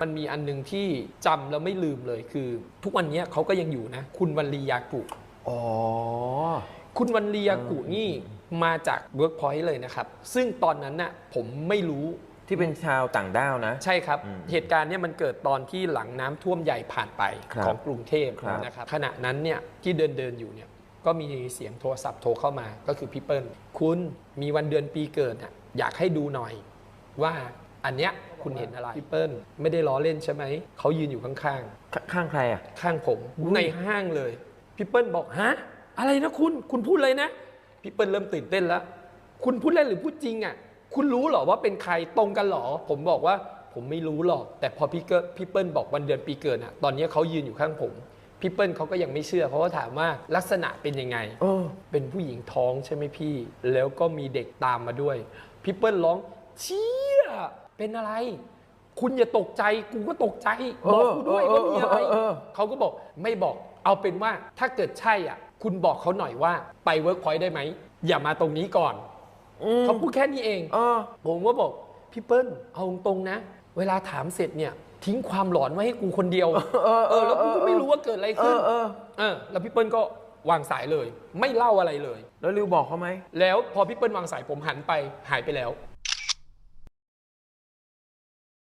มันมีอันหนึงที่จำแล้วไม่ลืมเลยคือ ทุกวันนี้เขาก็ยังอยู่นะ คุณวันลียากุ อ๋อ คุณวันลียากุนี่มาจาก Workpoint เลยนะครับ ซึ่งตอนนั้นน่ะผมไม่รู้ ที่เป็นชาวต่างด้าวนะ ใช่ครับ อืมเหตุการณ์เนี่ยมันเกิดตอนที่หลังน้ำท่วมใหญ่ผ่านไปครับของกรุงเทพครับ นะครับขณะนั้นเนี่ยที่เดินเดินๆอยู่เนี่ยก็มีเสียงโทรศัพท์โทรเข้ามาก็คือพี่เปิ้ลคุณมีวันเดือนปีเกิดน่ะอยากให้ดูหน่อยว่า อันเนี้ยคุณเห็นอะไรพี่เปิ้ลไม่ได้ล้อเล่นใช่ไหม เขายืนอยู่ข้างขข้างใครอะ ๆ ข้างผมอุ้ยในห้างเลยพี่เปิ้ลบอกฮะอะไรนะคุณ คุณพูดเลยนะพี่เปิ้ลเริ่มตื่นเต้นแล้วคุณพูดเล่นหรือพูดจริงอะ คุณรู้เหรอว่าเป็นใครตรงกันเหรอ ผมบอกว่าผมไม่รู้หรอก แต่พอพี่เกิดพี่เปิ้ลบอกวันเดือนปีเกิดอะตอนนี้เขายืนอยู่ข้างผมพี่เปิ้ลเขาก็ยังไม่เชื่อเพราะว่าถามว่าลักษณะเป็นยังไง เออ เป็นผู้หญิงท้องใช่ไหมพี่ แล้วก็มีเด็กตามมาด้วย พี่เปิ้ลร้อง เชี่ยเป็นอะไร คุณอย่าตกใจกูก็ตกใจบอกกูด้วยว่ามีอะไรเออเออเออเขาก็บอกไม่บอกเอาเป็นว่าถ้าเกิดใช่อะ คุณบอกเขาหน่อยว่าไปเวิร์กพอยต์ได้ไหม อย่ามาตรงนี้ก่อนอืมเขาพูดแค่นี้เองเออผมก็บอกพี่เปิ้ลเอาตรงๆนะ เวลาถามเสร็จเนี่ยทิ้งความหลอนไว้ให้กูคนเดียว เออเออแล้วกูก็ไม่รู้ว่าเกิดอะไรเอขึ้นอเออ เออ แล้วพี่เปิ้ลก็วางสายเลย ไม่เล่าอะไรเลย แล้วริวบอกเขาไหม แล้วพอพี่เปิ้ลวางสายผมหันไปหายไปแล้ว